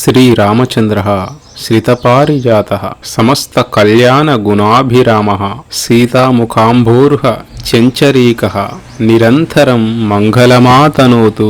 శ్రీరామచంద్ర శ్రితపారిజాత సమస్త కళ్యాణ గుణాభిరామ సీతాముఖాంభూర్హ చెంచరీక నిరంతరం మంగళమాతనోతు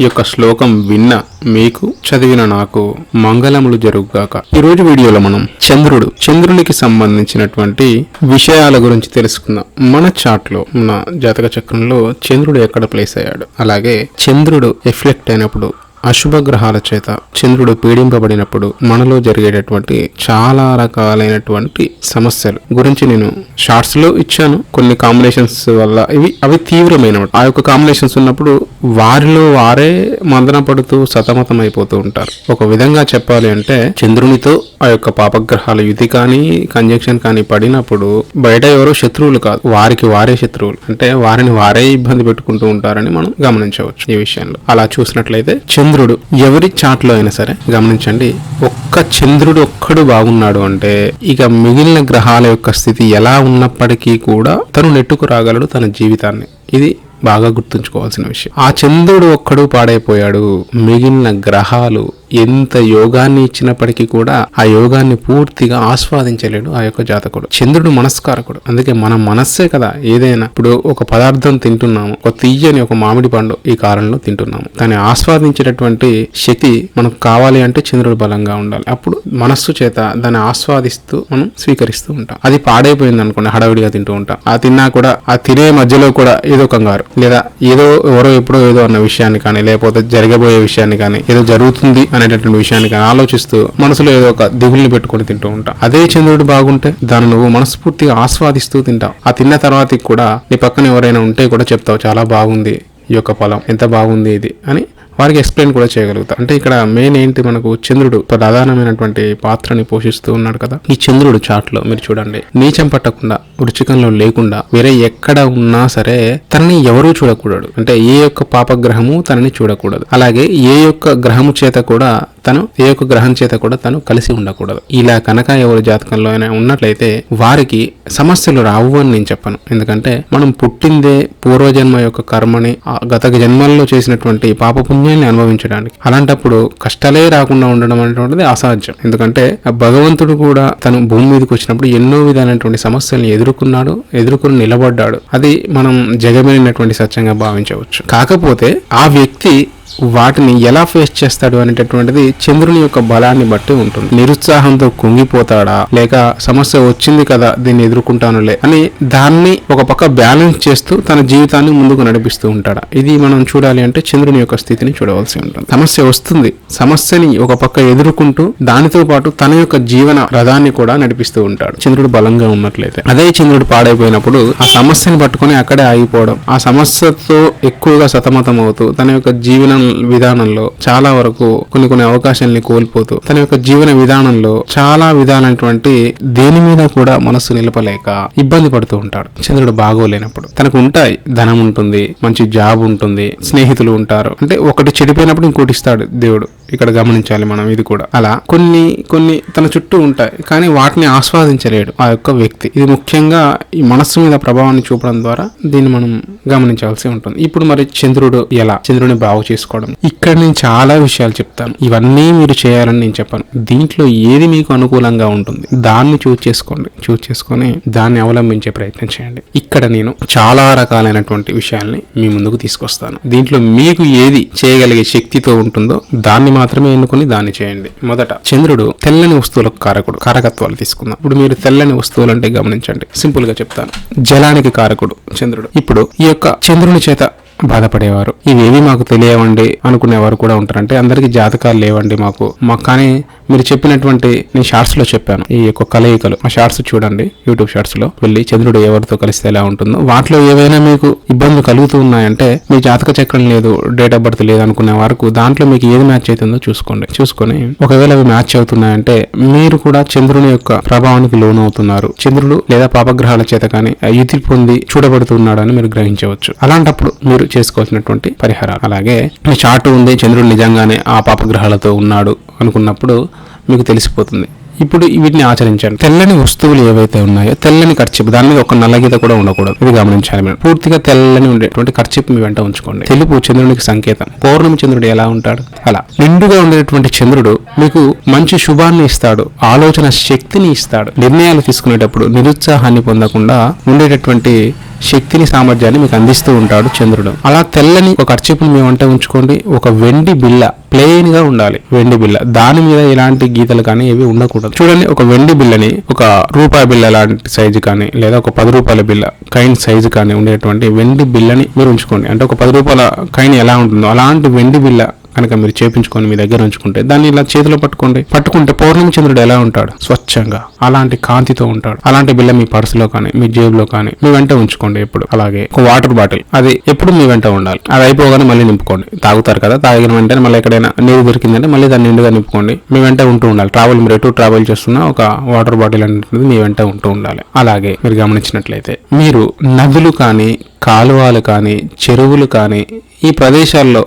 ఈ యొక్క శ్లోకం విన్న మీకు చదివిన నాకు మంగళములు జరుగుగాక. ఈ రోజు వీడియోలో మనం చంద్రుడు చంద్రునికి సంబంధించినటువంటి విషయాల గురించి తెలుసుకుందాం. మన చాట్లో మన జాతక చక్రంలో చంద్రుడు ఎక్కడ ప్లేస్ అయ్యాడు? అలాగే చంద్రుడు ఎఫ్లెక్ట్ అయినప్పుడు అశుభ గ్రహాల చేత చంద్రుడు పీడింపబడినప్పుడు మనలో జరిగేటటువంటి చాలా రకాలైనటువంటి సమస్యలు గురించి నేను షార్ట్స్లో ఇచ్చాను. కొన్ని కాంబినేషన్స్ వల్ల ఇవి అవి తీవ్రమైన ఆ యొక్క కాంబినేషన్స్ ఉన్నప్పుడు వారిలో వారే మందన పడుతూ సతమతం అయిపోతూ ఉంటారు. ఒక విధంగా చెప్పాలి అంటే చంద్రునితో ఆ యొక్క పాపగ్రహాల యుతి కానీ కంజంక్షన్ కానీ పడినప్పుడు బయట ఎవరో శత్రువులు కాదు వారికి వారే శత్రువులు. అంటే వారిని వారే ఇబ్బంది పెట్టుకుంటూ ఉంటారని మనం గమనించవచ్చు ఈ విషయంలో. అలా చూసినట్లయితే చంద్రుడు చంద్రుడు. ఎవరి చాట్లో అయినా సరే గమనించండి ఒక్క చంద్రుడు ఒక్కడు బాగున్నాడు అంటే ఇక మిగిలిన గ్రహాల యొక్క స్థితి ఎలా ఉన్నప్పటికీ కూడా తను నెట్టుకు రాగలడు తన జీవితాన్ని. ఇది బాగా గుర్తుంచుకోవాల్సిన విషయం. ఆ చంద్రుడు ఒక్కడు పాడైపోయాడు మిగిలిన గ్రహాలు ఎంత యోగాన్ని ఇచ్చినప్పటికీ కూడా ఆ యోగాన్ని పూర్తిగా ఆస్వాదించలేడు ఆ యొక్క జాతకుడు. చంద్రుడు మనస్కారకుడు. అందుకే మన మనస్సే కదా ఏదైనా. ఇప్పుడు ఒక పదార్థం తింటున్నాము ఒక తీయని ఒక మామిడి పండు ఈ కాలంలో తింటున్నాము. దాన్ని ఆస్వాదించేటటువంటి శక్తి మనకు కావాలి అంటే చంద్రుడు బలంగా ఉండాలి. అప్పుడు మనస్సు చేత దాన్ని ఆస్వాదిస్తూ మనం స్వీకరిస్తూ ఉంటాం. అది పాడైపోయింది అనుకోండి హడావిడిగా తింటూ ఉంటాం. ఆ తిన్నా కూడా ఆ తినే మధ్యలో కూడా ఏదో కంగారు. లేదా ఏదో ఎవరో ఎప్పుడో ఏదో అన్న విషయాన్ని కానీ లేకపోతే జరగబోయే విషయాన్ని కానీ ఏదో జరుగుతుంది అని అనేటటువంటి విషయాన్ని కానీ ఆలోచిస్తూ మనసులో ఏదో ఒక దిగుల్ని పెట్టుకొని తింటూ ఉంటాం. అదే చంద్రుడు బాగుంటే దాన్ని నువ్వు మనస్ఫూర్తిగా ఆస్వాదిస్తూ తింటావు ఆ తిన్న తర్వాత కూడా నీ పక్కన ఎవరైనా ఉంటే కూడా చెప్తావు చాలా బాగుంది ఈ యొక్క పొలం ఎంత బాగుంది ఇది అని వారికి ఎక్స్ప్లెయిన్ కూడా చేయగలుగుతా. అంటే ఇక్కడ మెయిన్ ఏంటి మనకు చంద్రుడు ప్రధానమైనటువంటి పాత్రని పోషిస్తూ ఉన్నాడు కదా. ఈ చంద్రుడు చాట్లో మీరు చూడండి. నీచం పట్టకుండా వృచ్చికంలో లేకుండా వేరే ఎక్కడ ఉన్నా సరే తనని ఎవరూ చూడకూడదు. అంటే ఏ యొక్క పాపగ్రహము తనని చూడకూడదు. అలాగే ఏ యొక్క గ్రహము చేత కూడా తను ఏ యొక్క గ్రహం చేత కూడా తను కలిసి ఉండకూడదు. ఇలా కనుక ఎవరి జాతకంలో అయినా ఉన్నట్లయితే వారికి సమస్యలు రావు అని నేను చెప్పను. ఎందుకంటే మనం పుట్టిందే పూర్వజన్మ యొక్క కర్మని ఆ గత జన్మల్లో చేసినటువంటి పాపపుణ్యాన్ని అనుభవించడానికి. అలాంటప్పుడు కష్టాలే రాకుండా ఉండడం అనేటువంటిది అసాధ్యం. ఎందుకంటే ఆ భగవంతుడు కూడా తను భూమి మీదకి వచ్చినప్పుడు ఎన్నో విధాలైనటువంటి సమస్యల్ని ఎదుర్కొన్నాడు ఎదుర్కొని నిలబడ్డాడు. అది మనం జగమైనటువంటి సత్యంగా భావించవచ్చు. కాకపోతే ఆ వ్యక్తి వాటిని ఎలా ఫేస్ చేస్తాడు అనేటటువంటిది చంద్రుని యొక్క బలాన్ని బట్టి ఉంటుంది. నిరుత్సాహంతో కుంగిపోతాడా? లేక సమస్య వచ్చింది కదా దీన్ని ఎదుర్కొంటానులే అని దాన్ని ఒక పక్క బ్యాలెన్స్ చేస్తూ తన జీవితాన్ని ముందుకు నడిపిస్తూ ఉంటాడా? ఇది మనం చూడాలి అంటే చంద్రుని యొక్క స్థితిని చూడవలసి ఉంటుంది. సమస్య వస్తుంది. సమస్యని ఒక పక్క ఎదుర్కొంటూ దానితో పాటు తన యొక్క జీవన రథాన్ని కూడా నడిపిస్తూ ఉంటాడు. చంద్రుడు బలంగా ఉన్నట్లయితే. అదే చంద్రుడు పాడైపోయినప్పుడు ఆ సమస్యని పట్టుకొని అక్కడే ఆగిపోవడం ఆ సమస్యతో ఎక్కువగా సతమతం అవుతూ తన యొక్క జీవనం విధానంలో చాలా వరకు కొన్ని కొన్ని అవకాశాలని కోల్పోతూ తన యొక్క జీవన విధానంలో చాలా విధాలైనటువంటి దేని మీద కూడా మనస్సు నిలపలేక ఇబ్బంది పడుతూ ఉంటాడు. చంద్రుడు బాగోలేనప్పుడు తనకు ఉంటాయి. ధనం ఉంటుంది మంచి జాబ్ ఉంటుంది స్నేహితులు ఉంటారు. అంటే ఒకటి చెడిపోయినప్పుడు ఇంకోటి ఇస్తాడు దేవుడు. ఇక్కడ గమనించాలి మనం ఇది కూడా. అలా కొన్ని కొన్ని తన చుట్టూ ఉంటాయి కానీ వాటిని ఆస్వాదించలేడు ఆ యొక్క వ్యక్తి. ఇది ముఖ్యంగా ఈ మనస్సు మీద ప్రభావాన్ని చూపడం ద్వారా దీన్ని మనం గమనించాల్సి ఉంటుంది. ఇప్పుడు మరి చంద్రుడు ఎలా? చంద్రుని బాగు చేసుకోవడం. ఇక్కడ నేను చాలా విషయాలు చెప్తాను. ఇవన్నీ మీరు చేయాలని నేను చెప్పాను. దీంట్లో ఏది మీకు అనుకూలంగా ఉంటుంది దాన్ని చూస్ చేసుకోండి. చూస్ చేసుకొని దాన్ని అవలంబించే ప్రయత్నం చేయండి. ఇక్కడ నేను చాలా రకాలైనటువంటి విషయాల్ని మీ ముందుకు తీసుకొస్తాను. దీంట్లో మీకు ఏది చేయగలిగే శక్తితో ఉంటుందో దాన్ని మాత్రమే ఎన్నుకొని దాన్ని చేయండి. మొదట చంద్రుడు తెల్లని వస్తువులకు కారకుడు కారకత్వాలు తీసుకుందాం. ఇప్పుడు మీరు తెల్లని వస్తువులు అంటే గమనించండి. సింపుల్గా చెప్తాను. జలానికి కారకుడు చంద్రుడు. ఇప్పుడు ఈ యొక్క చంద్రుని చేత బాధపడేవారు. ఇవేవి మాకు తెలియవండి అనుకునేవారు కూడా ఉంటారు. అంటే అందరికి జాతకాలు లేవండి మాకు. మాకు కానీ మీరు చెప్పినటువంటి నేను షార్ట్స్లో చెప్పాను. ఈ యొక్క కలయికలు. ఆ షార్ట్స్ చూడండి యూట్యూబ్ షార్ట్స్లో. వెళ్ళి చంద్రుడు ఎవరితో కలిస్తే ఎలా ఉంటుందో. వాటిలో ఏవైనా మీకు ఇబ్బందులు కలుగుతూ ఉన్నాయంటే మీ జాతక చక్రం లేదు డేట్ ఆఫ్ బర్త్ లేదు అనుకునే వరకు దాంట్లో మీకు ఏది మ్యాచ్ అవుతుందో చూసుకోండి. చూసుకొని ఒకవేళ అవి మ్యాచ్ అవుతున్నాయంటే మీరు కూడా చంద్రుని యొక్క ప్రభావానికి లోను అవుతున్నారు చంద్రుడు లేదా పాపగ్రహాల చేత కానీ యుతి పొంది చూడబడుతున్నాడని మీరు గ్రహించవచ్చు. అలాంటప్పుడు మీరు చేసుకోవాల్సినటువంటి పరిహారాలు. అలాగే మీ చాటు ఉంది చంద్రుడు నిజంగానే ఆ పాపగ్రహాలతో ఉన్నాడు అనుకున్నప్పుడు మీకు తెలిసిపోతుంది. ఇప్పుడు వీటిని ఆచరించండి. తెల్లని వస్తువులు ఏవైతే ఉన్నాయో తెల్లని ఖర్చు దాని మీద ఒక నల్లగీత కూడా ఉండకూడదు. ఇది గమనించాలి మీరు పూర్తిగా తెల్లని ఉండేటువంటి ఖర్చు మీ వెంట ఉంచుకోండి. తెలుపు చంద్రునికి సంకేతం. పౌర్ణమి చంద్రుడు ఎలా ఉంటాడు? అలా. నిండుగా ఉండేటువంటి చంద్రుడు మీకు మంచి శుభాన్ని ఇస్తాడు ఆలోచన శక్తిని ఇస్తాడు. నిర్ణయాలు తీసుకునేటప్పుడు నిరుత్సాహాన్ని పొందకుండా ఉండేటటువంటి శక్తిని సామర్థ్యాన్ని మీకు అందిస్తూ ఉంటాడు చంద్రుడు. అలా తెల్లని ఒక అర్చిపుని మీ వంట ఉంచుకోండి. ఒక వెండి బిల్ల ప్లెయిన్గా ఉండాలి. వెండి బిల్ల దాని మీద ఎలాంటి గీతలు కానీ ఏవి ఉండకూడదు. చూడండి ఒక వెండి బిల్లని ఒక రూపాయి బిల్ల లాంటి సైజు కానీ లేదా ఒక పది రూపాయల బిల్ల కైన్ సైజు కానీ ఉండేటువంటి వెండి బిల్లని మీరు ఉంచుకోండి. అంటే ఒక పది రూపాయల కైన్ ఎలా ఉంటుందో. అలాంటి వెండి బిల్ల కనుక మీరు చేపించుకొని మీ దగ్గర ఉంచుకుంటే దాన్ని ఇలా చేతిలో పట్టుకోండి. పట్టుకుంటే పౌర్ణమి చంద్రుడు ఎలా ఉంటాడు? స్వచ్ఛంగా అలాంటి కాంతితో ఉంటాడు. అలాంటి బిల్ల మీ పర్సులో కానీ మీ జేబులో కానీ మీ వెంట ఉంచుకోండి ఎప్పుడు. అలాగే ఒక వాటర్ బాటిల్ అది ఎప్పుడు మీ వెంట ఉండాలి. అది అయిపోగానే మళ్ళీ నింపుకోండి. తాగుతారు కదా తాగిన వెంటనే మళ్ళీ ఎక్కడైనా నీరు దొరికిందంటే మళ్ళీ దాన్ని నిండుగా నింపుకోండి. మీ వెంట ఉంటూ ఉండాలి. ట్రావెల్ మీరు ఎటు ట్రావెల్ చేస్తున్నా ఒక వాటర్ బాటిల్ అనేది మీ వెంట ఉంటూ ఉండాలి. అలాగే మీరు గమనించినట్లయితే మీరు నదులు కానీ కాలువలు కానీ చెరువులు కానీ ఈ ప్రదేశాల్లో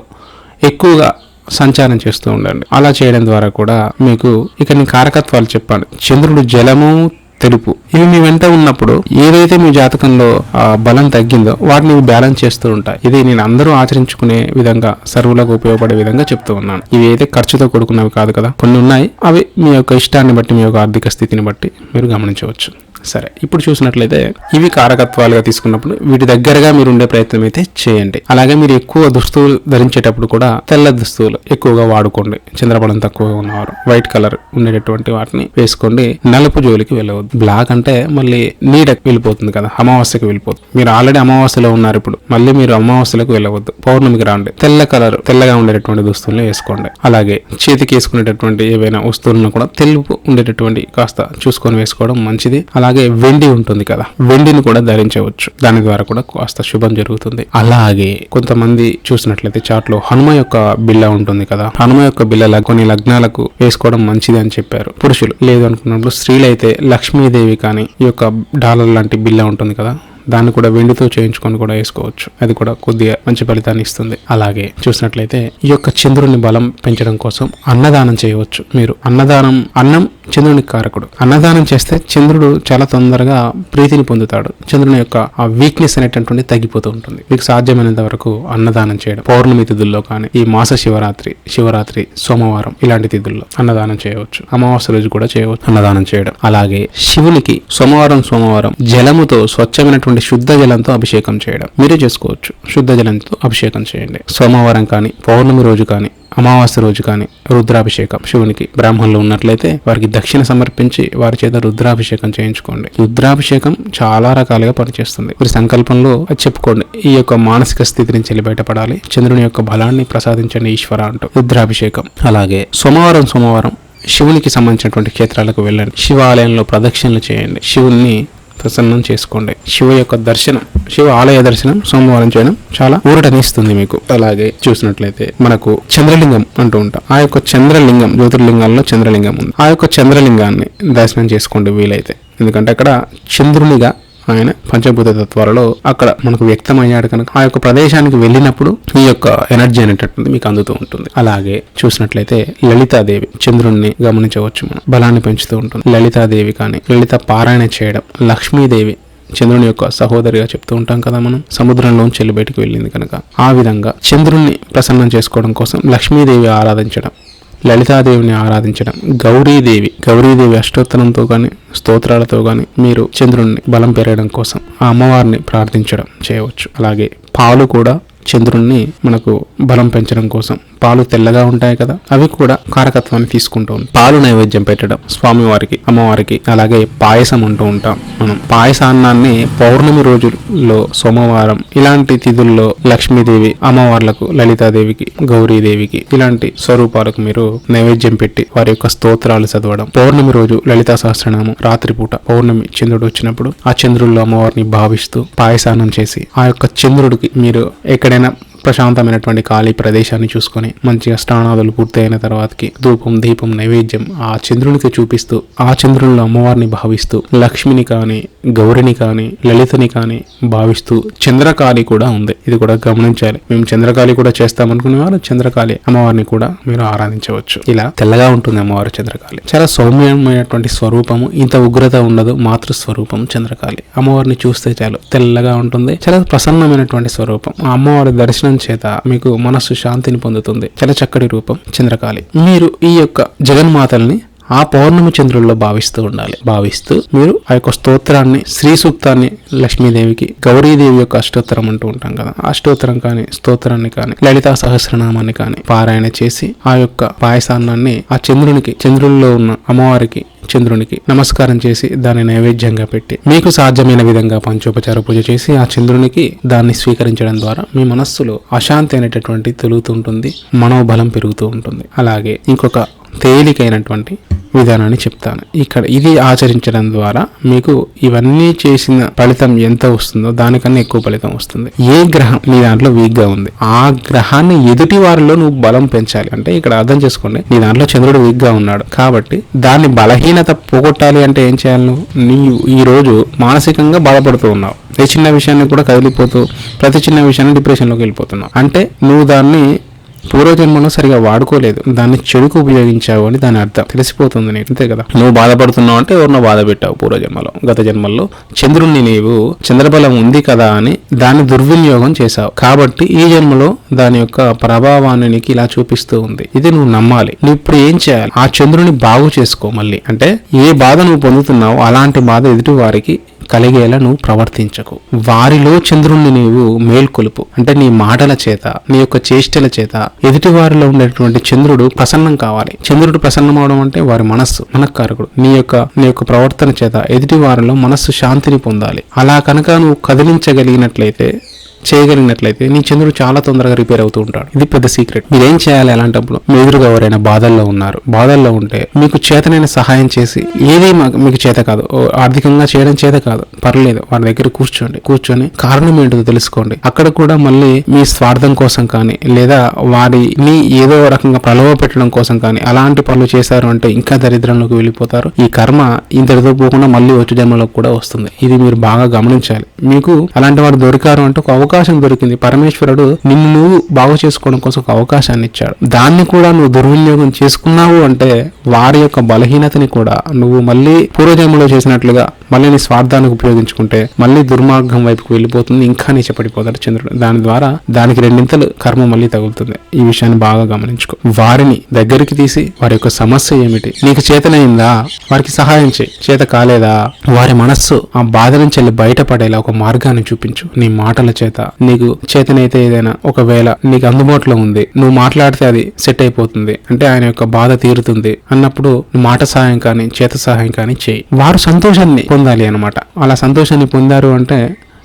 ఎక్కువగా సంచారం చేస్తూ ఉండండి. అలా చేయడం ద్వారా కూడా మీకు ఇక కారకత్వాలు చెప్పాను. చంద్రుడు జలము తెలుపు. ఇవి మీ వెంట ఉన్నప్పుడు ఏదైతే మీ జాతకంలో ఆ బలం తగ్గిందో వాటిని బ్యాలెన్స్ చేస్తూ ఉంటాయి. ఇది నేను అందరూ ఆచరించుకునే విధంగా సర్వులకు ఉపయోగపడే విధంగా చెప్తూ ఉన్నాను. ఇవి అయితే ఖర్చుతో కూడుకున్నవి కాదు కదా. కొన్ని ఉన్నాయి. అవి మీ యొక్క ఇష్టాన్ని బట్టి మీ యొక్క ఆర్థిక స్థితిని బట్టి మీరు గమనించవచ్చు. సరే ఇప్పుడు చూసినట్లయితే ఇవి కారకత్వాలుగా తీసుకున్నప్పుడు వీటి దగ్గరగా మీరు ఉండే ప్రయత్నం అయితే చేయండి. అలాగే మీరు ఎక్కువ దుస్తువులు ధరించేటప్పుడు కూడా తెల్ల దుస్తువులు ఎక్కువగా వాడుకోండి. చంద్రబలం తక్కువగా ఉన్నవారు వైట్ కలర్ ఉండేటటువంటి వాటిని వేసుకోండి. నలుపు జోలికి వెళ్ళవద్దు. బ్లాక్ అంటే మళ్ళీ నీడకి వెళ్ళిపోతుంది కదా అమావాస్యకి వెళ్ళిపోతుంది. మీరు ఆల్రెడీ అమావాస్యలో ఉన్నారు ఇప్పుడు. మళ్ళీ మీరు అమావాస్యలకు వెళ్ళవద్దు. పౌర్ణమికి రాండి. తెల్ల కలర్ తెల్లగా ఉండేటటువంటి దుస్తువులు వేసుకోండి. అలాగే చేతికి వేసుకునేటటువంటి ఏవైనా వస్తువులను కూడా తెలుపు ఉండేటటువంటి కాస్త చూసుకొని వేసుకోవడం మంచిది. అలాగే వెండి ఉంటుంది కదా వెండిని కూడా ధరించవచ్చు. దాని ద్వారా కూడా కాస్త శుభం జరుగుతుంది. అలాగే కొంతమంది చూసినట్లయితే చాట్లో హనుమ యొక్క బిల్ల ఉంటుంది కదా హనుమ యొక్క బిల్ల కొన్ని లగ్నాలకు వేసుకోవడం మంచిది అని చెప్పారు. పురుషులు లేదు అనుకున్నప్పుడు స్త్రీలు అయితే లక్ష్మీదేవి కానీ ఈ యొక్క డాలర్ లాంటి బిల్ల ఉంటుంది కదా దాన్ని కూడా వెండితో చేయించుకొని కూడా వేసుకోవచ్చు. అది కూడా కొద్దిగా మంచి ఫలితాన్ని ఇస్తుంది. అలాగే చూసినట్లయితే ఈ యొక్క చంద్రుని బలం పెంచడం కోసం అన్నదానం చేయవచ్చు. మీరు అన్నదానం అన్నం చంద్రునికి కారకుడు. అన్నదానం చేస్తే చంద్రుడు చాలా తొందరగా ప్రీతిని పొందుతాడు. చంద్రుని యొక్క ఆ వీక్నెస్ అనేటటువంటి తగ్గిపోతూ ఉంటుంది. మీకు సాధ్యమైనంత వరకు అన్నదానం చేయడం. పౌర్ణమి తిథుల్లో కానీ ఈ మాస శివరాత్రి శివరాత్రి సోమవారం ఇలాంటి తిథుల్లో అన్నదానం చేయవచ్చు. అమావాస్య రోజు కూడా చేయవచ్చు. అన్నదానం చేయడం. అలాగే శివునికి సోమవారం సోమవారం జలముతో స్వచ్ఛమైనటువంటి శుద్ధ జలంతో అభిషేకం చేయడం. మీరే చేసుకోవచ్చు. శుద్ధ జలంతో అభిషేకం చేయండి. సోమవారం కానీ పౌర్ణమి రోజు కానీ అమావాస్య రోజు కానీ రుద్రాభిషేకం శివునికి బ్రాహ్మణులు ఉన్నట్లయితే వారికి దక్షిణ సమర్పించి వారి చేత రుద్రాభిషేకం చేయించుకోండి. రుద్రాభిషేకం చాలా రకాలుగా పనిచేస్తుంది. మీరు సంకల్పంలో చెప్పుకోండి. ఈ యొక్క మానసిక స్థితి నుంచి వెళ్ళి బయటపడాలి. చంద్రుని యొక్క బలాన్ని ప్రసాదించండి ఈశ్వర అంటూ రుద్రాభిషేకం. అలాగే సోమవారం సోమవారం శివునికి సంబంధించినటువంటి క్షేత్రాలకు వెళ్ళండి. శివాలయంలో ప్రదక్షిణలు చేయండి. శివుణ్ణి ప్రసన్నం చేసుకోండి. శివ యొక్క దర్శనం శివ ఆలయ దర్శనం సోమవారం చేయడం చాలా ఊరటనిస్తుంది మీకు. అలాగే చూసినట్లయితే మనకు చంద్రలింగం అంటూ ఉంటాం. ఆ యొక్క చంద్రలింగం జ్యోతిర్లింగాల్లో చంద్రలింగం ఉంది. ఆ యొక్క చంద్రలింగాన్ని దర్శనం చేసుకోండి వీలైతే. ఎందుకంటే అక్కడ చంద్రునిగా ఆయన పంచభూత తత్వాలలో అక్కడ మనకు వ్యక్తమయ్యాడు కనుక ఆ యొక్క ప్రదేశానికి వెళ్ళినప్పుడు ఈ యొక్క ఎనర్జీ అనేటటువంటిది మీకు అందుతూ ఉంటుంది. అలాగే చూసినట్లయితే లలితాదేవి చంద్రుణ్ణి గమనించవచ్చు మనం. బలాన్ని పెంచుతూ ఉంటుంది. లలితాదేవి కానీ లలిత పారాయణ చేయడం లక్ష్మీదేవి చంద్రుని యొక్క సహోదరిగా చెప్తూ ఉంటాం కదా మనం. సముద్రంలో చెల్లి బయటికి వెళ్ళింది కనుక. ఆ విధంగా చంద్రుణ్ణి ప్రసన్నం చేసుకోవడం కోసం లక్ష్మీదేవి ఆరాధించడం లలితాదేవిని ఆరాధించడం. గౌరీదేవి గౌరీదేవి అష్టోత్తరంతో కానీ స్తోత్రాలతో కానీ మీరు చంద్రుణ్ణి బలం పెరగడం కోసం ఆ అమ్మవారిని ప్రార్థించడం చేయవచ్చు. అలాగే పాలు కూడా చంద్రుణ్ణి మనకు బలం పెంచడం కోసం. పాలు తెల్లగా ఉంటాయి కదా అవి కూడా కారకత్వాన్ని తీసుకుంటూ పాలు నైవేద్యం పెట్టడం స్వామివారికి అమ్మవారికి అలాగే పాయసం అంటూ ఉంటాం మనం. పాయసాన్నాన్ని పౌర్ణమి రోజుల్లో సోమవారం ఇలాంటి తిథుల్లో లక్ష్మీదేవి అమ్మవార్లకు లలితాదేవికి గౌరీదేవికి ఇలాంటి స్వరూపాలకు మీరు నైవేద్యం పెట్టి వారి యొక్క స్తోత్రాలు చదవడం. పౌర్ణమి రోజు లలితా సహస్రనామం రాత్రిపూట పౌర్ణమి చంద్రుడు వచ్చినప్పుడు ఆ చంద్రుల్లో అమ్మవారిని భావిస్తూ పాయసానం చేసి ఆ యొక్క చంద్రుడికి మీరు ఎక్కడైనా ప్రశాంతమైనటువంటి ఖాళీ ప్రదేశాన్ని చూసుకొని మంచిగా స్నానాదులు పూర్తయిన తర్వాతకి ధూపం దీపం నైవేద్యం ఆ చంద్రునికి చూపిస్తూ ఆ చంద్రునిలో అమ్మవారిని భావిస్తూ లక్ష్మిని కానీ గౌరిని కానీ లలితని కానీ భావిస్తూ చంద్రకాళి కూడా ఉంది. ఇది కూడా గమనించాలి. మేము చంద్రకాళి కూడా చేస్తామనుకునే వారు చంద్రకాళి అమ్మవారిని కూడా మీరు ఆరాధించవచ్చు. ఇలా తెల్లగా ఉంటుంది అమ్మవారు చంద్రకాళి. చాలా సౌమ్యమైనటువంటి స్వరూపము. ఇంత ఉగ్రత ఉండదు. మాతృ స్వరూపం చంద్రకాళి. అమ్మవారిని చూస్తే చాలు తెల్లగా ఉంటుంది. చాలా ప్రసన్నమైనటువంటి స్వరూపం. ఆ అమ్మవారి దర్శనం చేత మీకు మనస్సు శాంతిని పొందుతుంది. చాలా చక్కటి రూపం చంద్రకాళి. మీరు ఈ యొక్క జగన్మాతల్ని ఆ పౌర్ణమి చంద్రుల్లో భావిస్తూ ఉండాలి. భావిస్తూ మీరు ఆ యొక్క స్తోత్రాన్ని శ్రీ సూక్తాన్ని లక్ష్మీదేవికి గౌరీదేవి యొక్క అష్టోత్తరం అంటూ ఉంటాం కదా. అష్టోత్తరం కానీ స్తోత్రాన్ని కానీ లలితా సహస్రనామాన్ని కానీ పారాయణ చేసి ఆ యొక్క పాయసాన్నాన్ని ఆ చంద్రునికి చంద్రుల్లో ఉన్న అమ్మవారికి చంద్రునికి నమస్కారం చేసి దాన్ని నైవేద్యంగా పెట్టి మీకు సాధ్యమైన విధంగా పంచోపచార పూజ చేసి ఆ చంద్రునికి దాన్ని స్వీకరించడం ద్వారా మీ మనస్సులో అశాంతి అనేటటువంటి తొలుగుతుంటుంది మనోబలం పెరుగుతూ ఉంటుంది. అలాగే ఇంకొక తేలికైనటువంటి విధానాన్ని చెప్తాను. ఇక్కడ ఇది ఆచరించడం ద్వారా మీకు ఇవన్నీ చేసిన ఫలితం ఎంత వస్తుందో దానికన్నా ఎక్కువ ఫలితం వస్తుంది. ఏ గ్రహం నీ దాంట్లో వీక్గా ఉంది? ఆ గ్రహాన్ని ఎదుటి వారిలో నువ్వు బలం పెంచాలి. అంటే ఇక్కడ అర్థం చేసుకోండి నీ దాంట్లో చంద్రుడు వీక్గా ఉన్నాడు. కాబట్టి దాన్ని బలహీనత పోగొట్టాలి అంటే ఏం చేయాలి నువ్వు? నీవు ఈ రోజు మానసికంగా బాధపడుతూ ఉన్నావు. ఏ చిన్న విషయాన్ని కూడా కదిలిపోతూ ప్రతి చిన్న విషయాన్ని డిప్రెషన్లోకి వెళ్ళిపోతున్నావు. అంటే నువ్వు దాన్ని పూర్వజన్మను సరిగా వాడుకోలేదు. దాన్ని చెడుకు ఉపయోగించావు అని దాని అర్థం. తెలిసిపోతుంది నీకు. అంతే కదా? నువ్వు బాధపడుతున్నావు అంటే ఎవరినో బాధ పెట్టావు పూర్వజన్మలో. గత జన్మల్లో చంద్రుణ్ణి నీవు చంద్రబలం ఉంది కదా అని దాన్ని దుర్వినియోగం చేశావు. కాబట్టి ఈ జన్మలో దాని యొక్క ప్రభావాన్ని నీకు ఇలా చూపిస్తూ ఉంది. ఇది నువ్వు నమ్మాలి. నువ్వు ఇప్పుడు ఏం చేయాలి? ఆ చంద్రుని బాగు చేసుకో మళ్ళీ. అంటే ఏ బాధ నువ్వు పొందుతున్నావు అలాంటి బాధ ఎదుటి వారికి కలిగేలా నువ్వు ప్రవర్తించకు. వారిలో చంద్రుణ్ణి నీవు మేల్కొలుపు. అంటే నీ మాటల చేత నీ యొక్క చేష్టల చేత ఎదుటి వారిలో ఉండేటువంటి చంద్రుడు ప్రసన్నం కావాలి. చంద్రుడు ప్రసన్నం అవడం అంటే వారి మనస్సు మనకారకుడు. నీ యొక్క నీ యొక్క ప్రవర్తన చేత ఎదుటి వారిలో మనస్సు శాంతిని పొందాలి. అలా కనుక నువ్వు కదిలించగలిగినట్లయితే చేయగలిగినట్లయితే నీ చంద్రుడు చాలా తొందరగా రిపేర్ అవుతూ ఉంటాడు. ఇది పెద్ద సీక్రెట్ మీరేం చేయాలి అలాంటప్పుడు? మీ ఎదురుగా ఎవరైనా బాధల్లో ఉన్నారు. బాధల్లో ఉంటే మీకు చేతనైన సహాయం చేసి ఏది మాకు- మీకు చేత కాదు. ఆర్థికంగా చేయడం చేత కాదు. పర్లేదు వారి దగ్గర కూర్చోండి. కూర్చొని కారణం ఏంటో తెలుసుకోండి. అక్కడ కూడా మళ్ళీ మీ స్వార్థం కోసం కానీ లేదా వారిని ఏదో రకంగా ప్రలోభ పెట్టడం కోసం కానీ అలాంటి పనులు చేశారు అంటే ఇంకా దరిద్రంలోకి వెళ్ళిపోతారు. ఈ కర్మ ఇంతటితో పోకుండా మళ్ళీ వచ్చే జన్మలోకి కూడా వస్తుంది. ఇది మీరు బాగా గమనించాలి. మీకు అలాంటి వారు దొరికారు అంటే ఒక అవకాశం అవకాశం దొరికింది. పరమేశ్వరుడు నిన్ను నువ్వు బాగు చేసుకోవడం కోసం ఒక అవకాశాన్ని ఇచ్చాడు. దాన్ని కూడా నువ్వు దుర్వినియోగం చేసుకున్నావు అంటే వారి యొక్క బలహీనతని కూడా నువ్వు మళ్ళీ పూర్వజన్మలో చేసినట్లుగా మళ్ళీ నీ స్వార్థానికి ఉపయోగించుకుంటే మళ్ళీ దుర్మార్గం వైపుకు వెళ్ళిపోతుంది. ఇంకా నీచపడిపోతాడు చంద్రుడు. దాని ద్వారా దానికి రెండింతలు కర్మ మళ్ళీ తగులుతుంది. ఈ విషయాన్ని బాగా గమనించుకో. వారిని దగ్గరికి తీసి వారి యొక్క సమస్య ఏమిటి? నీకు చేతనైందా? వారికి సహాయం చేయి. చేత కాలేదా? వారి మనస్సు ఆ బాధ నుంచి వెళ్ళి బయటపడేలా ఒక మార్గాన్ని చూపించు. నీ మాటల చేత నీకు చేతనైతే ఏదైనా ఒకవేళ నీకు అందుబాటులో ఉంది నువ్వు మాట్లాడితే అది సెట్ అయిపోతుంది. అంటే ఆయన యొక్క బాధ తీరుతుంది అన్నప్పుడు నువ్వు మాట సహాయం కానీ చేత సహాయం కానీ చేయి. వారు సంతోషాన్ని పొందాలి అనమాట అలా సంతోషాన్ని పొందారు అంటే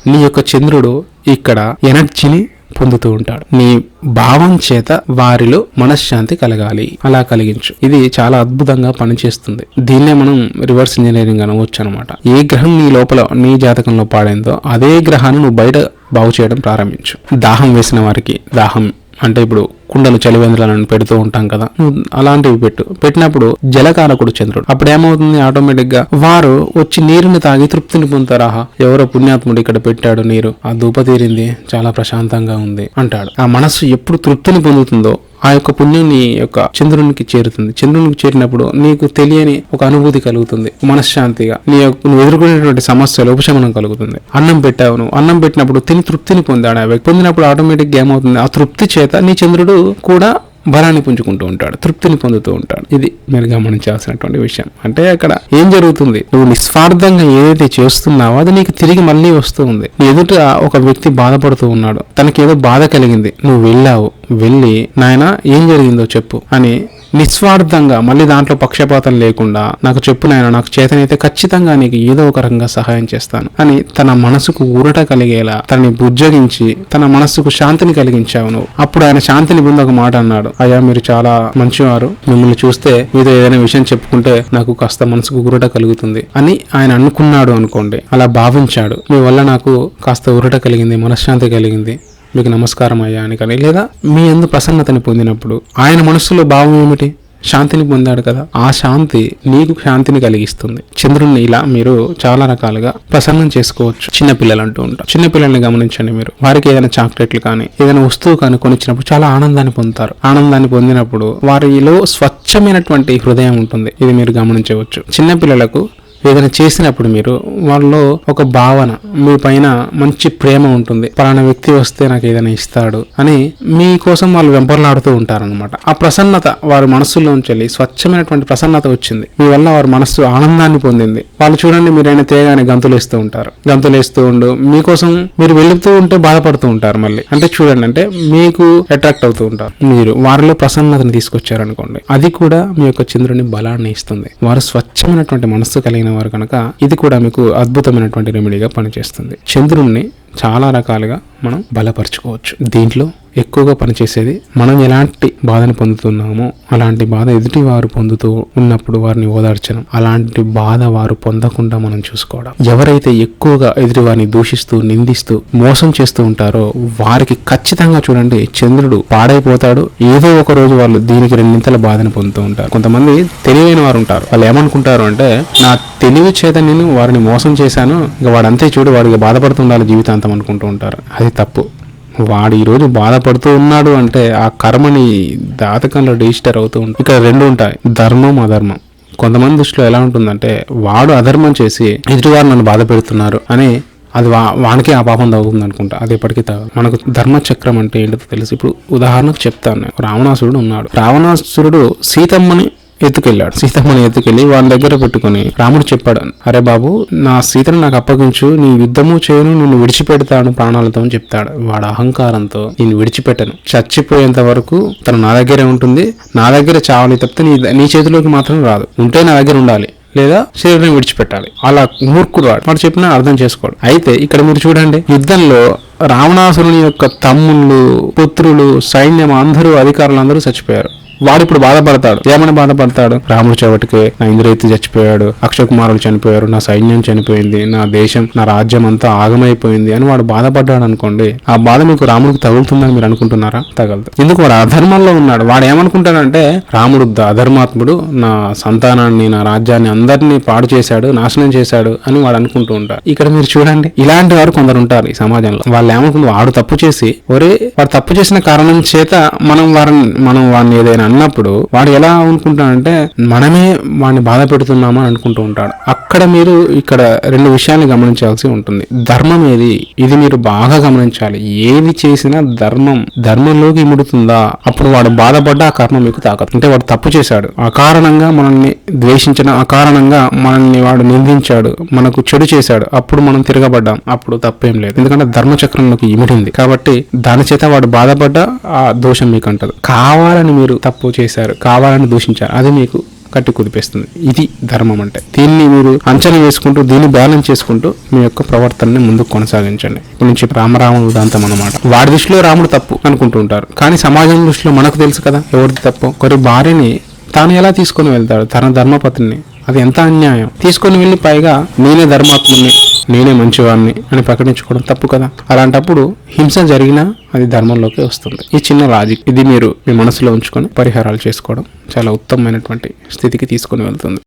నీ యొక్క చంద్రుడు ఇక్కడ ఎనర్జీని పొందుతూ ఉంటాడు. నీ భావం చేత వారిలో మనశ్శాంతి కలగాలి. అలా కలిగించు. ఇది చాలా అద్భుతంగా పనిచేస్తుంది. దీన్నే మనం రివర్స్ ఇంజనీరింగ్ అనవచ్చు అనమాట ఏ గ్రహం నీ లోపల నీ జాతకంలో పాడైందో అదే గ్రహాన్ని నువ్వు బయట బాగు చేయడం ప్రారంభించు. దాహం వేసిన వారికి దాహం అంటే ఇప్పుడు కుండలు చలివేంద్రాలను పెడుతూ ఉంటాం కదా. అలాంటివి పెట్టు. పెట్టినప్పుడు జలకారకుడు చంద్రుడు. అప్పుడు ఏమవుతుంది ఆటోమేటిక్గా వారు వచ్చి నీరుని తాగి తృప్తిని పొందుతారాహా ఎవరో పుణ్యాత్ముడు ఇక్కడ పెట్టాడు నీరు. ఆ దూప తీరింది. చాలా ప్రశాంతంగా ఉంది అంటాడు. ఆ మనస్సు ఎప్పుడు తృప్తిని పొందుతుందో ఆ యొక్క పుణ్యం నీ యొక్క చంద్రునికి చేరుతుంది. చంద్రునికి చేరినప్పుడు నీకు తెలియని ఒక అనుభూతి కలుగుతుంది. మనశ్శాంతిగా. నీ యొక్క నువ్వు ఎదుర్కొనేటువంటి సమస్యలు ఉపశమనం కలుగుతుంది. అన్నం పెట్టావు నువ్వు. అన్నం పెట్టినప్పుడు తిని తృప్తిని పొందాడు ఆ వ్యక్తి. పొందినప్పుడు ఆటోమేటిక్ ఏమవుతుంది? ఆ తృప్తి చేత నీ చంద్రుడు కూడా బలాన్ని పుంజుకుంటూ ఉంటాడు తృప్తిని పొందుతూ ఉంటాడు. ఇది మీరు గమనించాల్సినటువంటి విషయం. అంటే అక్కడ ఏం జరుగుతుంది? నువ్వు నిస్వార్థంగా ఏదైతే చేస్తున్నావో అది నీకు తిరిగి మళ్ళీ వస్తూ ఉంది. ఎదుట ఒక వ్యక్తి బాధపడుతూ ఉన్నాడు. తనకి ఏదో బాధ కలిగింది. నువ్వు వెళ్ళావు. వెళ్ళి నాయన ఏం జరిగిందో చెప్పు అని నిస్వార్థంగా మళ్ళీ దాంట్లో పక్షపాతం లేకుండా నాకు చెప్పు నాయన నాకు చేతనైతే ఖచ్చితంగా నీకు ఏదో ఒక రకంగా సహాయం చేస్తాను అని తన మనసుకు ఊరట కలిగేలా తనని బుజ్జగించి తన మనస్సుకు శాంతిని కలిగించావు నువ్వు. అప్పుడు ఆయన శాంతిని ముందు ఒక మాట అన్నాడు. అయ్యా మీరు చాలా మంచివారు. మిమ్మల్ని చూస్తే మీతో ఏదైనా విషయం చెప్పుకుంటే నాకు కాస్త మనసుకు ఊరట కలుగుతుంది అని ఆయన అనుకున్నాడు అనుకోండి. అలా భావించాడు. మీ వల్ల నాకు కాస్త ఊరట కలిగింది మనశ్శాంతి కలిగింది. మీకు నమస్కారం అయ్యా అని కానీ లేదా మీ ఎందు ప్రసన్నతని పొందినప్పుడు ఆయన మనస్సులో భావం ఏమిటి? శాంతిని పొందాడు కదా. ఆ శాంతి నీకు శాంతిని కలిగిస్తుంది. చంద్రుడిని ఇలా మీరు చాలా రకాలుగా ప్రసన్నం చేసుకోవచ్చు. చిన్నపిల్లలు అంటూ ఉంటారు. చిన్నపిల్లల్ని గమనించండి మీరు. వారికి ఏదైనా చాక్లెట్లు కానీ ఏదైనా వస్తువు కానీ కొనిచ్చినప్పుడు చాలా ఆనందాన్ని పొందుతారు. ఆనందాన్ని పొందినప్పుడు వారిలో స్వచ్ఛమైనటువంటి హృదయం ఉంటుంది. ఇది మీరు గమనించవచ్చు. చిన్నపిల్లలకు ఏదైనా చేసినప్పుడు మీరు వాళ్ళలో ఒక భావన మీ పైన మంచి ప్రేమ ఉంటుంది. పలానా వ్యక్తి వస్తే నాకు ఏదైనా ఇస్తాడు అని మీకోసం వాళ్ళు వెంపర్లాడుతూ ఉంటారనమాట ఆ ప్రసన్నత వారి మనస్సులోంచి వెళ్ళి స్వచ్ఛమైనటువంటి ప్రసన్నత వచ్చింది. మీ వల్ల వారి మనస్సు ఆనందాన్ని పొందింది. వాళ్ళు చూడండి మీరైనా తేగానే గంతులేస్తూ ఉంటారు. గంతులేస్తూ ఉండు మీకోసం మీరు వెళుతూ ఉంటే బాధపడుతూ ఉంటారు మళ్ళీ. అంటే చూడండి అంటే మీకు అట్రాక్ట్ అవుతూ ఉంటారు. మీరు వారిలో ప్రసన్నతను తీసుకొచ్చారనుకోండి అది కూడా మీ యొక్క చంద్రుని బలాన్ని ఇస్తుంది. వారు స్వచ్ఛమైనటువంటి మనస్సు కలిగిన వారు కనుక ఇది కూడా మీకు అద్భుతమైనటువంటి రెమెడీగా పనిచేస్తుంది. చంద్రుణ్ణి చాలా రకాలుగా మనం బలపరచుకోవచ్చు. దీంట్లో ఎక్కువగా పనిచేసేది మనం ఎలాంటి బాధను పొందుతున్నామో అలాంటి బాధ ఎదుటి వారు పొందుతూ ఉన్నప్పుడు వారిని ఓదార్చడం అలాంటి బాధ వారు పొందకుండా మనం చూసుకోవడం. ఎవరైతే ఎక్కువగా ఎదుటి వారిని దూషిస్తూ నిందిస్తూ మోసం చేస్తూ ఉంటారో వారికి ఖచ్చితంగా చూడండి చంద్రుడు పాడైపోతాడు. ఏదో ఒక రోజు వాళ్ళు దీనికి రెండింతల బాధను పొందుతూ ఉంటారు. కొంతమంది తెలివైన వారు ఉంటారు. వాళ్ళు ఏమనుకుంటారు అంటే నా తెలివి చేత నేను వారిని మోసం చేశాను. ఇంకా వాడంతే చూడు వాడికి బాధపడుతుండాలి జీవితాంతం అనుకుంటూ ఉంటారు. అది తప్పు. వాడు ఈరోజు బాధపడుతూ ఉన్నాడు అంటే ఆ కర్మని దాతకంలో రిజిస్టర్ అవుతూ ఉంటుంది ఇక్కడ రెండు ఉంటాయి. ధర్మం అధర్మం. కొంతమంది దృష్టిలో ఎలా ఉంటుందంటే వాడు అధర్మం చేసి ఎదుటివారు నన్ను బాధ పెడుతున్నారు అని అది వా వానికే ఆ పాపం తగ్గుతుంది అనుకుంటా అది ఎప్పటికీ తగ్గదు మనకు ధర్మచక్రం అంటే ఏంటో తెలుసు. ఇప్పుడు ఉదాహరణకు చెప్తాను. రావణాసురుడు ఉన్నాడు. రావణాసురుడు సీతమ్మని ఎత్తుకెళ్ళాడు. సీతమ్మని ఎత్తుకెళ్ళి వాళ్ళ దగ్గర పెట్టుకుని రాముడు చెప్పాడు అరే బాబు నా సీతను నాకు అప్పగించు నీ యుద్ధము చేయను నిన్ను విడిచిపెడతాను ప్రాణాలతో అని చెప్తాడు. వాడు అహంకారంతో నేను విడిచిపెట్టను. చచ్చిపోయేంత వరకు తను నా దగ్గరే ఉంటుంది. నా దగ్గర చావని తప్పితే నీ నీ చేతిలోకి మాత్రం రాదు. ఉంటే నా దగ్గర ఉండాలి. లేదా శరీరం విడిచిపెట్టాలి. అలా మూర్ఖుడు వాడు. వాడు చెప్పినా అర్థం చేసుకోడు. అయితే ఇక్కడ మీరు చూడండి యుద్ధంలో రావణాసురుని యొక్క తమ్ముళ్ళు పుత్రులు సైన్యం అందరూ అధికారులు అందరూ చచ్చిపోయారు. వాడు ఇప్పుడు బాధపడతాడు. ఏమని బాధపడతాడు? రాముడు చెవటికి నా ఇంద్రయితి చచ్చిపోయాడు. అక్షయ కుమారులు చనిపోయారు. నా సైన్యం చనిపోయింది. నా దేశం నా రాజ్యం అంతా ఆగమైపోయింది అని వాడు బాధపడ్డాడు అనుకోండి ఆ బాధ మీకు రాముడికి తగులుతుందని మీరు అనుకుంటున్నారా? తగలదు. ఎందుకు వాడు అధర్మంలో ఉన్నాడు. వాడు ఏమనుకుంటాడంటే రాముడు అధర్మాత్ముడు నా సంతానాన్ని నా రాజ్యాన్ని అందరినీ పాడు చేశాడు నాశనం చేశాడు అని వాడు అనుకుంటూ ఉంటాడు. ఇక్కడ మీరు చూడండి ఇలాంటి వారు కొందరు ఉంటారు ఈ సమాజంలో. వాళ్ళు ఏమనుకుంటారు? వాడు తప్పు చేసి ఒరే వాడు తప్పు చేసిన కారణం చేత మనం వారిని మనం వాడిని ఏదైనా అన్నప్పుడు వాడు ఎలా అనుకుంటాడంటే మనమే వాడిని బాధ పెడుతున్నామని అనుకుంటూ ఉంటాడు. అక్కడ మీరు ఇక్కడ రెండు విషయాన్ని గమనించాల్సి ఉంటుంది. ధర్మం ఏది? ఇది మీరు బాగా గమనించాలి. ఏది చేసినా ధర్మం ధర్మంలోకి ఇముడుతుందా అప్పుడు వాడు బాధపడ్డ ఆ కర్మ మీకు తాకదు. అంటే వాడు తప్పు చేశాడు. అకారణంగా మనల్ని ద్వేషించిన అకారణంగా మనల్ని వాడు నిందించాడు మనకు చెడు చేశాడు అప్పుడు మనం తిరగబడ్డాం. అప్పుడు తప్పేం లేదు. ఎందుకంటే ధర్మచక్రంలోకి ఇమిడింది. కాబట్టి దాని చేత వాడు బాధపడ్డ ఆ దోషం మీకు అంటదు కావాలని మీరు తప్పు తప్పు చేశారు కావాలని దూషించారు అది మీకు కట్టి కుదిపేస్తుంది. ఇది ధర్మం అంటే. దీన్ని మీరు అంచనా వేసుకుంటూ దీన్ని బ్యాలెన్స్ చేసుకుంటూ మీ యొక్క ప్రవర్తనని ముందుకు కొనసాగించండి. ఇప్పుడు నుంచి రామరామ ఉదాంతం అన్నమాట. వాడి దృష్టిలో రాముడు తప్పు అనుకుంటూ ఉంటారు. కానీ సమాజం దృష్టిలో మనకు తెలుసు కదా ఎవరిది తప్పు? ఒకరి భార్యని తాను ఎలా తీసుకొని వెళ్తాడు? తన ధర్మపత్నిని అది ఎంత అన్యాయం? తీసుకొని వెళ్ళి పైగా నేనే ధర్మాత్ముని నేనే మంచివాడిని అని ప్రకటించుకోవడం తప్పు కదా? అలాంటప్పుడు హింస జరిగినా అది ధర్మంలోకి వస్తుంది. ఈ చిన్న లాజిక్ ఇది మీరు మీ మనసులో ఉంచుకొని పరిహారాలు చేసుకోవడం చాలా ఉత్తమమైనటువంటి స్థితికి తీసుకొని వెళ్తుంది.